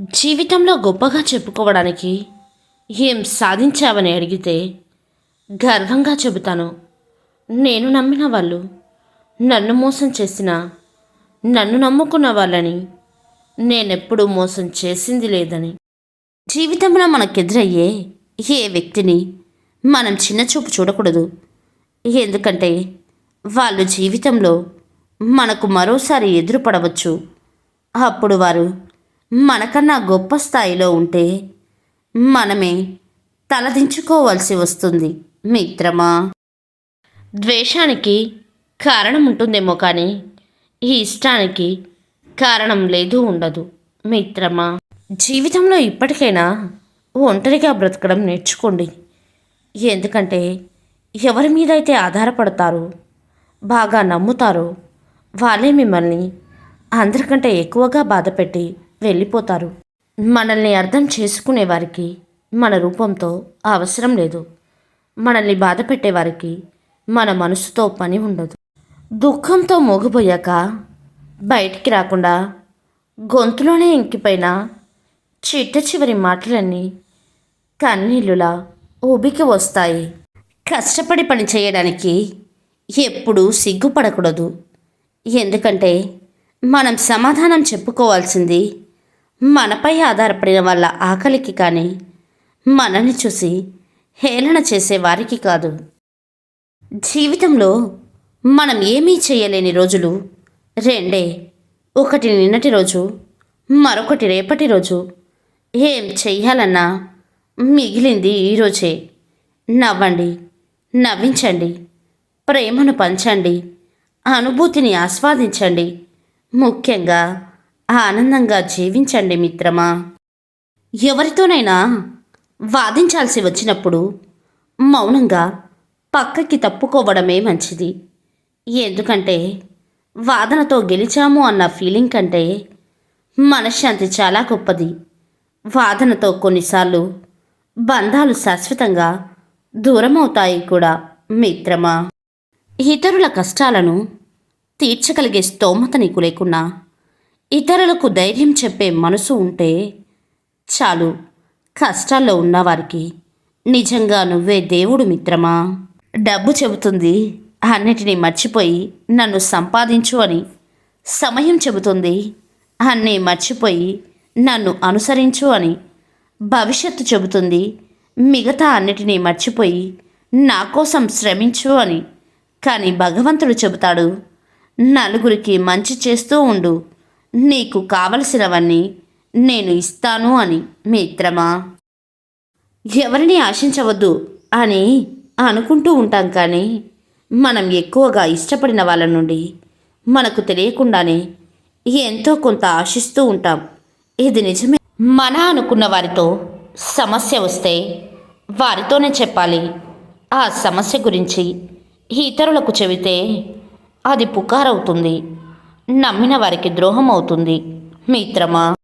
జీవితంలో గొప్పగా చెప్పుకోవడానికి ఏం సాధించావని అడిగితే గర్వంగా చెబుతాను. నేను నమ్మిన వాళ్ళు నన్ను మోసం చేసిన నన్ను నమ్ముకున్న వాళ్ళని నేనెప్పుడూ మోసం చేసింది లేదని. జీవితంలో మనకెదురయ్యే ఏ వ్యక్తిని మనం చిన్న చూపు చూడకూడదు. ఎందుకంటే వాళ్ళు జీవితంలో మనకు మరోసారి ఎదురుపడవచ్చు. అప్పుడు వారు మనకన్నా గొప్ప స్థాయిలో ఉంటే మనమే తలదించుకోవాల్సి వస్తుంది మిత్రమా? ద్వేషానికి కారణం ఉంటుందేమో కానీ ఈ ఇష్టానికి కారణం లేదు ఉండదు మిత్రమా? జీవితంలో ఇప్పటికైనా ఒంటరిగా బ్రతకడం నేర్చుకోండి. ఎందుకంటే ఎవరి మీద అయితే ఆధారపడతారో బాగా నమ్ముతారో వాళ్ళే మిమ్మల్ని అందరికంటే ఎక్కువగా బాధపెట్టి వెళ్ళిపోతారు. మనల్ని అర్థం చేసుకునే వారికి మన రూపంతో అవసరం లేదు. మనల్ని బాధ పెట్టేవారికి మన మనసుతో పని ఉండదు. దుఃఖంతో మోగిపోయాక బయటికి రాకుండా గొంతులోనే ఇంకిపోయిన చిట్ట చివరి మాటలన్నీ కన్నీళ్ళులా ఊబికి వస్తాయి. కష్టపడి పని చేయడానికి ఎప్పుడూ సిగ్గుపడకూడదు. ఎందుకంటే మనం సమాధానం చెప్పుకోవాల్సింది మనపై ఆధారపడిన వాళ్ళ ఆకలికి కానీ మనల్ని చూసి హేళన చేసే వారికి కాదు. జీవితంలో మనం ఏమీ చేయలేని రోజులు రెండే. ఒకటి నిన్నటి రోజు మరొకటి రేపటి రోజు. ఏం చెయ్యాలన్నా మిగిలింది ఈరోజే నవ్వండి నవ్వించండి ప్రేమను పంచండి అనుభూతిని ఆస్వాదించండి. ముఖ్యంగా ఆనందంగా జీవించండి మిత్రమా. ఎవరితోనైనా వాదించాల్సి వచ్చినప్పుడు మౌనంగా పక్కకి తప్పుకోవడమే మంచిది. ఎందుకంటే వాదనతో గెలిచాము అన్న ఫీలింగ్ కంటే మనశ్శాంతి చాలా గొప్పది. వాదనతో కొన్నిసార్లు బంధాలు శాశ్వతంగా దూరమవుతాయి కూడా మిత్రమా. ఇతరుల కష్టాలను తీర్చగలిగే స్తోమత నీకు లేకున్నా ఇతరులకు ధైర్యం చెప్పే మనసు ఉంటే చాలు. కష్టాల్లో ఉన్నవారికి నిజంగా నువ్వే దేవుడు మిత్రమా? డబ్బు చెబుతుంది. అన్నిటినీ మర్చిపోయి నన్ను సంపాదించు అని సమయం చెబుతుంది. అన్నీ మర్చిపోయి నన్ను అనుసరించు అని భవిష్యత్తు చెబుతుంది. మిగతా అన్నిటినీ మర్చిపోయి నా కోసం శ్రమించు అని. కానీ భగవంతుడు చెబుతాడు నలుగురికి మంచి చేస్తూ ఉండు. నీకు కావలసినవన్నీ నేను ఇస్తాను అని మిత్రమా? ఎవరిని ఆశించవద్దు అని అనుకుంటూ ఉంటాం కానీ మనం ఎక్కువగా ఇష్టపడిన వాళ్ళ నుండి మనకు తెలియకుండానే ఎంతో కొంత ఆశిస్తూ ఉంటాం. ఇది నిజమే. మన అనుకున్న వారితో సమస్య వస్తే వారితోనే చెప్పాలి. ఆ సమస్య గురించి ఇతరులకు చెబితే అది పుకారవుతుంది. నమ్మిన వారికి ద్రోహం అవుతుంది మిత్రమా?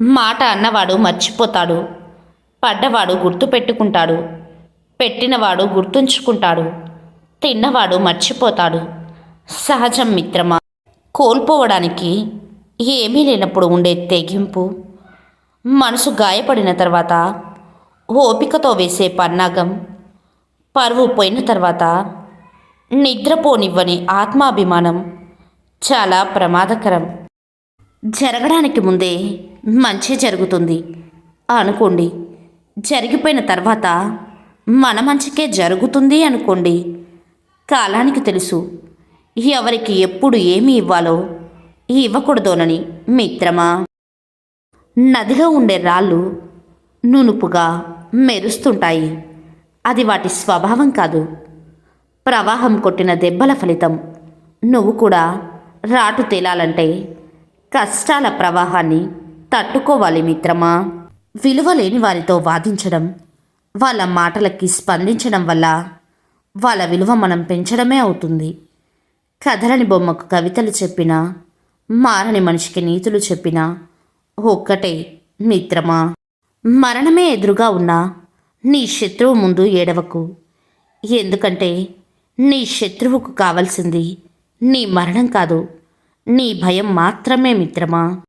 మాట అన్నవాడు మర్చిపోతాడు పడ్డవాడు గుర్తు పెట్టుకుంటాడు పెట్టినవాడు గుర్తుంచుకుంటాడు తిన్నవాడు మర్చిపోతాడు. సహజం మిత్రమా. కోల్పోవడానికి ఏమీ లేనప్పుడు ఉండే తెగింపు. మనసు గాయపడిన తర్వాత ఓపికతో వేసే పన్నాగం. పరువు పోయిన తర్వాత నిద్రపోనివ్వని ఆత్మాభిమానం. చాలా ప్రమాదకరం. జరగడానికి ముందే మంచి జరుగుతుంది. అనుకోండి. జరిగిపోయిన తర్వాత మన మంచికే జరుగుతుంది అనుకోండి. కాలానికి తెలుసు. ఎవరికి ఎప్పుడు ఏమి ఇవ్వాలో ఇవ్వకూడదోనని మిత్రమా? నదిగా ఉండే రాళ్ళు నునుపుగా మెరుస్తుంటాయి. అది వాటి స్వభావం కాదు. ప్రవాహం కొట్టిన దెబ్బల ఫలితం. నువ్వు కూడా రాటు తేలాలంటే కష్టాల ప్రవాహాన్ని తట్టుకోవాలి మిత్రమా? విలువ లేని వారితో వాదించడం వాళ్ళ మాటలకి స్పందించడం వల్ల వాళ్ళ విలువ మనం పెంచడమే అవుతుంది. కథలని బొమ్మకు కవితలు చెప్పినా మారని మనిషికి నీతులు చెప్పినా ఒక్కటే మిత్రమా? మరణమే ఎదురుగా ఉన్నా నీ శత్రువు ముందు ఏడవకు. ఎందుకంటే నీ శత్రువుకు కావలసింది నీ మరణం కాదు నీ భయం మాత్రమే మిత్రమా?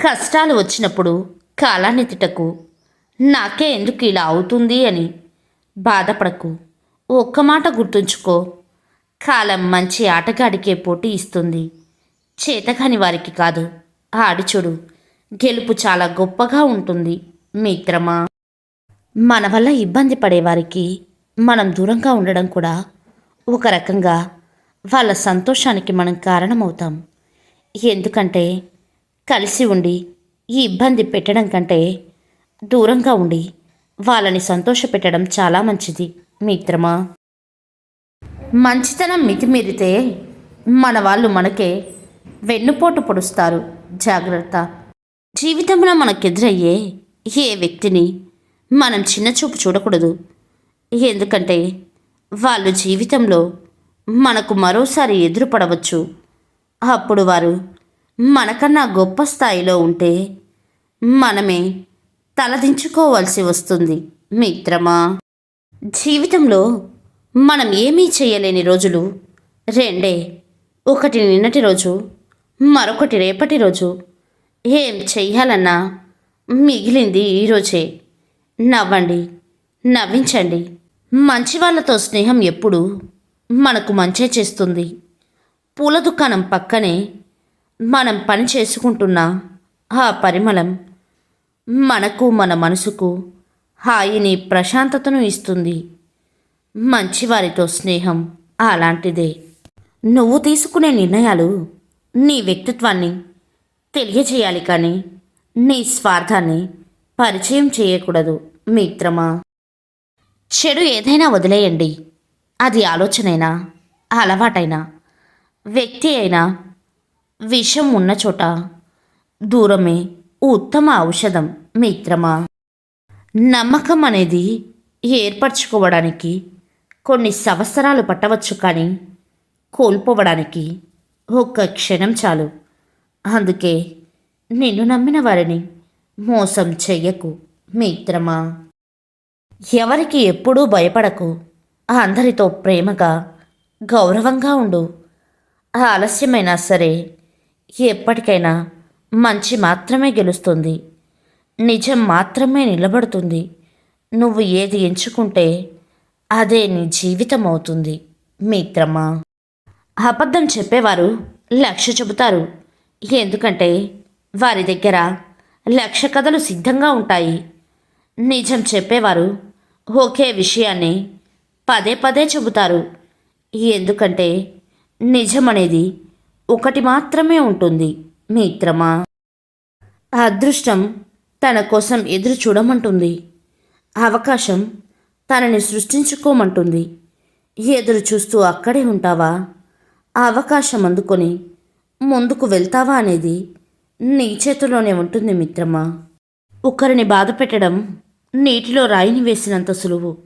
కష్టాలు వచ్చినప్పుడు కాలాన్ని తిట్టకు. నాకే ఎందుకు ఇలా అవుతుంది అని బాధపడకు. ఒక్క మాట గుర్తుంచుకో. కాలం మంచి ఆటగాడికే పోటీ ఇస్తుంది. చేతగాని వారికి కాదు. ఆడిచుడు గెలుపు చాలా గొప్పగా ఉంటుంది మిత్రమా? మన వల్ల ఇబ్బంది పడేవారికి మనం దూరంగా ఉండడం కూడా ఒక రకంగా వాళ్ళ సంతోషానికి మనం కారణమవుతాం. ఎందుకంటే కలిసి ఉండి ఈ ఇబ్బంది పెట్టడం కంటే దూరంగా ఉండి వాళ్ళని సంతోషపెట్టడం చాలా మంచిది మిత్రమా? మంచితనం మితిమీరితే మన వాళ్ళు మనకే వెన్నుపోటు పొడుస్తారు. జాగ్రత్త. జీవితంలో మనకెదురయ్యే ఏ వ్యక్తిని మనం చిన్నచూపు చూడకూడదు. ఎందుకంటే వాళ్ళు జీవితంలో మనకు మరోసారి ఎదురుపడవచ్చు. అప్పుడు వారు మనకన్నా గొప్ప స్థాయిలో ఉంటే మనమే తలదించుకోవాల్సి వస్తుంది మిత్రమా? జీవితంలో మనం ఏమీ చేయలేని రోజులు రెండే. ఒకటి నిన్నటి రోజు మరొకటి రేపటి రోజు. ఏం చెయ్యాలన్నా మిగిలింది ఈరోజే నవ్వండి నవ్వించండి. మంచి వాళ్ళతో స్నేహం ఎప్పుడు మనకు మంచే చేస్తుంది. పూల దుకాణం పక్కనే మనం పని చేసుకుంటున్న ఆ పరిమళం మనకు మన మనసుకు హాయిని ప్రశాంతతను ఇస్తుంది. మంచివారితో స్నేహం అలాంటిదే. నువ్వు తీసుకునే నిర్ణయాలు నీ వ్యక్తిత్వాన్ని తెలియజేయాలి కానీ నీ స్వార్థాన్ని పరిచయం చేయకూడదు మిత్రమా. చెడు ఏదైనా వదిలేయండి. అది ఆలోచనైనా అలవాటైనా వ్యక్తి అయినా విషం ఉన్న చోట దూరమే ఉత్తమ ఔషధం మిత్రమా? నమ్మకం అనేది ఏర్పరచుకోవడానికి కొన్ని సంవత్సరాలు పట్టవచ్చు కానీ కోల్పోవడానికి ఒక్క క్షణం చాలు. అందుకే నిన్ను నమ్మిన వారిని మోసం చెయ్యకు మిత్రమా? ఎవరికి ఎప్పుడూ భయపడకు. అందరితో ప్రేమగా గౌరవంగా ఉండు. ఆలస్యమైనా సరే ఎప్పటికైనా మంచి మాత్రమే గెలుస్తుంది. నిజం మాత్రమే నిలబడుతుంది. నువ్వు ఏది ఎంచుకుంటే అదే నీ జీవితం అవుతుంది మిత్రమా? అబద్ధం చెప్పేవారు లక్ష చెబుతారు. ఎందుకంటే వారి దగ్గర లక్ష కథలు సిద్ధంగా ఉంటాయి. నిజం చెప్పేవారు ఒకే విషయాన్ని పదే పదే చెబుతారు. ఎందుకంటే నిజం అనేది ఒకటి మాత్రమే ఉంటుంది మిత్రమా? అదృష్టం తన కోసం ఎదురు చూడమంటుంది. అవకాశం తనని సృష్టించుకోమంటుంది. ఎదురు చూస్తూ అక్కడే ఉంటావా? అవకాశం అందుకొని ముందుకు వెళ్తావా అనేది నీ చేతిలోనే ఉంటుంది మిత్రమా? ఒకరిని బాధ పెట్టడం నీటిలో రాయిని వేసినంత సులువు.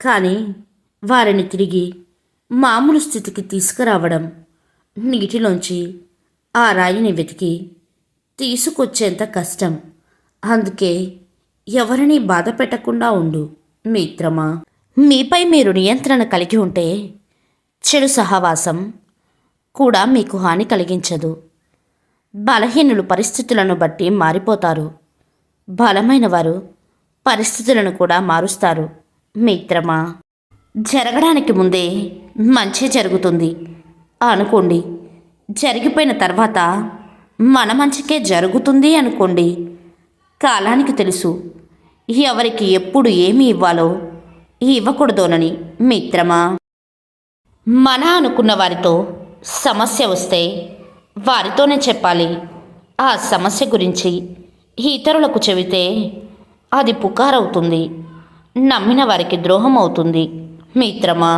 కానీ వారిని తిరిగి మామూలు స్థితికి తీసుకురావడం నీటిలోంచి ఆ రాయిని వెతికి తీసుకొచ్చేంత కష్టం. అందుకే ఎవరిని బాధ పెట్టకుండా ఉండు మిత్రమా. మీపై మీరు నియంత్రణ కలిగి ఉంటే చెడు సహవాసం కూడా మీకు హాని కలిగించదు. బలహీనులు పరిస్థితులను బట్టి మారిపోతారు. బలమైన వారు పరిస్థితులను కూడా మారుస్తారు. మిత్రమా జరగడానికి ముందే మంచి జరుగుతుంది. అనుకోండి. జరిగిపోయిన తర్వాత మన మంచికే జరుగుతుంది అనుకోండి. కాలానికి తెలుసు. ఎవరికి ఎప్పుడు ఏమి ఇవ్వాలో ఇవ్వకూడదోనని మిత్రమా. మన అనుకున్న వారితో సమస్య వస్తే వారితోనే చెప్పాలి. ఆ సమస్య గురించి ఇతరులకు చెబితే అది పుకారవుతుంది. నమ్మిన వారికి ద్రోహం అవుతుంది మిత్రమా?